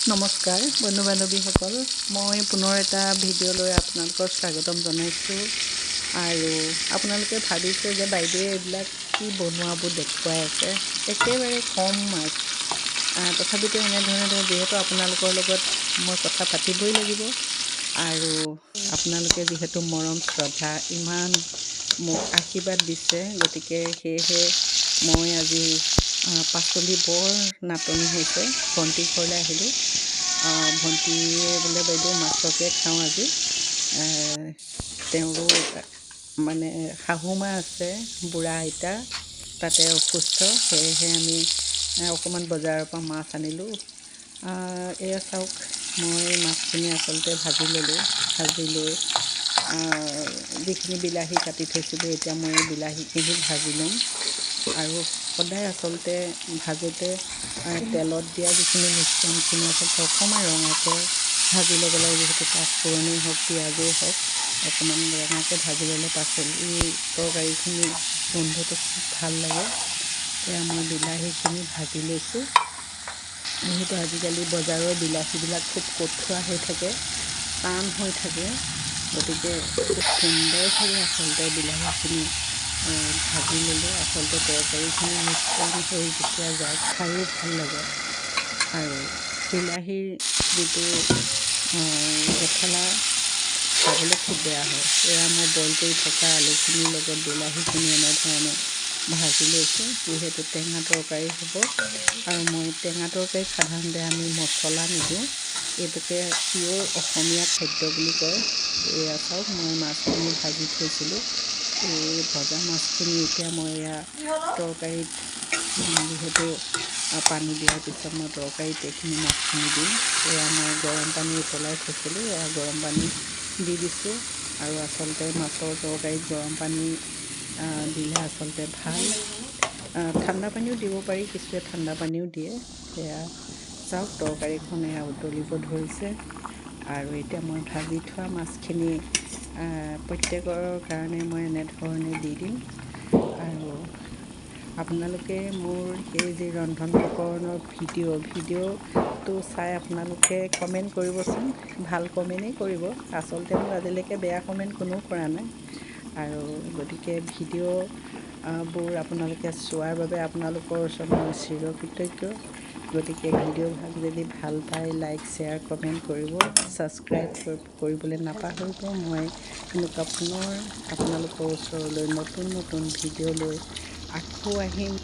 নমস্কাৰ বন্ধু বান্ধৱীসকল মই পুনৰ এটা ভিডিঅ' লৈ আপোনালোকক স্বাগতম জনাইছোঁ। আৰু আপোনালোকে ভাবিছে যে বাইদেৱে এইবিলাক কি বনোৱাবোৰ দেখুৱাই আছে। একেবাৰে কম মাছ। তথাপিতো এনেধৰণে যিহেতু আপোনালোকৰ লগত মই কথা পাতিবই লাগিব। আৰু আপোনালোকে যিহেতু মৰম শ্ৰদ্ধা ইমান মোক আশীৰ্বাদ দিছে গতিকে সেয়েহে মই আজি পাচলি বৰ নাটনি হৈছে। ভণ্টিৰ ঘৰলৈ আহিলোঁ। আহ, ভণ্টিয়ে বোলে বাইদেউ মাছকে খাওঁ আজি। তেওঁৰো মানে শাহু মা আছে বুঢ়া আইতা তাতে অসুস্থ। সেয়েহে আমি অকণমান বজাৰৰ পৰা মাছ আনিলোঁ। এয়া চাওক মই মাছখিনি আচলতে ভাজি ল'লোঁ। ভাজি লৈ যিখিনি বিলাহী কাটি থৈছিলোঁ এতিয়া মই বিলাহীখিনি ভাজি ল'ম। আৰু সদায় আচলতে ভাজোঁতে তেলত দিয়া যিখিনি মিশ্ৰণখিনি আচলতে অকণমান ৰঙাকৈ ভাজি ল'ব লাগে, যিহেতু পাঁচফোৰণেই হওক, পিঁয়াজেই হওক, অকণমান ৰঙাকৈ ভাজি ল'লে পাচলি তৰকাৰীখিনি গোন্ধটো খুব ভালো লাগে। এয়া মই বিলাহীখিনি ভাজি লৈছোঁ। যিহেতু আজিকালি বজাৰৰ বিলাহীবিলাক খুব কঠুৱা হৈ থাকে, টান হৈ থাকে, গতিকে খুব সুন্দৰভাৱে আচলতে বিলাহীখিনি ভাজি ল'লে আচলতে তৰকাৰীখিনি মিশ্ৰণ হৈ যেতিয়া যায় খায়ো ভালো লাগে। আৰু বিলাহীৰ যিটো জখলা খাবলৈ খুব বেয়া হয়। এয়া মই বইল কৰি থকা আলুখিনিৰ লগত বিলাহীখিনি এনেধৰণে ভাজি লৈছোঁ। যিহেতু টেঙা তৰকাৰী হ'ব, আৰু মই টেঙা তৰকাৰীত সাধাৰণতে আমি মছলা নিদিওঁ। এইটোকে পিয়'ৰ অসমীয়া খাদ্য বুলি কয়। এয়া চাওক, মই মাছখিনি ভাজি থৈছিলোঁ। এই ভজা মাছখিনি এতিয়া মই এয়া তৰকাৰীত যিহেতু পানী দিয়াৰ পিছত মই তৰকাৰীত এইখিনি মাছখিনি দিম। এয়া মই গৰম পানী উতলাই থৈছিলোঁ এয়া গৰম পানী দি দিছোঁ। আৰু আচলতে মাছৰ তৰকাৰীত গৰম পানী দিলে আচলতে ভাল। ঠাণ্ডা পানীও দিব পাৰি কিছুৱে ঠাণ্ডা পানীও দিয়ে। সেয়া চাওক তৰকাৰীখন এয়া উতলিব ধৰিছে। আৰু এতিয়া মই ভাজি থোৱা মাছখিনি প্ৰত্যেকৰ কাৰণে মই এনেধৰণে দি দিম। আৰু আপোনালোকে মোৰ সেই যি ৰন্ধন প্ৰকৰণৰ ভিডিঅ' ভিডিঅ'টো চাই আপোনালোকে কমেণ্ট কৰিবচোন। ভাল কমেণ্টেই কৰিব। আচলতে মোক আজিলৈকে বেয়া কমেণ্ট কোনেও কৰা নাই। আৰু গতিকে ভিডিঅ' আহ, বোৰ আপোনালোকে চোৱাৰ বাবে আপোনালোকৰ ওচৰত মই চিৰকৃতজ্ঞ। গতিকে ভিডিঅ'ভাগ যদি ভাল পায় লাইক শ্বেয়াৰ কমেণ্ট কৰিব ছাবস্ক্ৰাইব কৰিবলৈ নাপাহৰিব। মই এনেকুৱা পুনৰ আপোনালোকৰ ওচৰলৈ নতুন নতুন ভিডিঅ' লৈ আকৌ আহিম।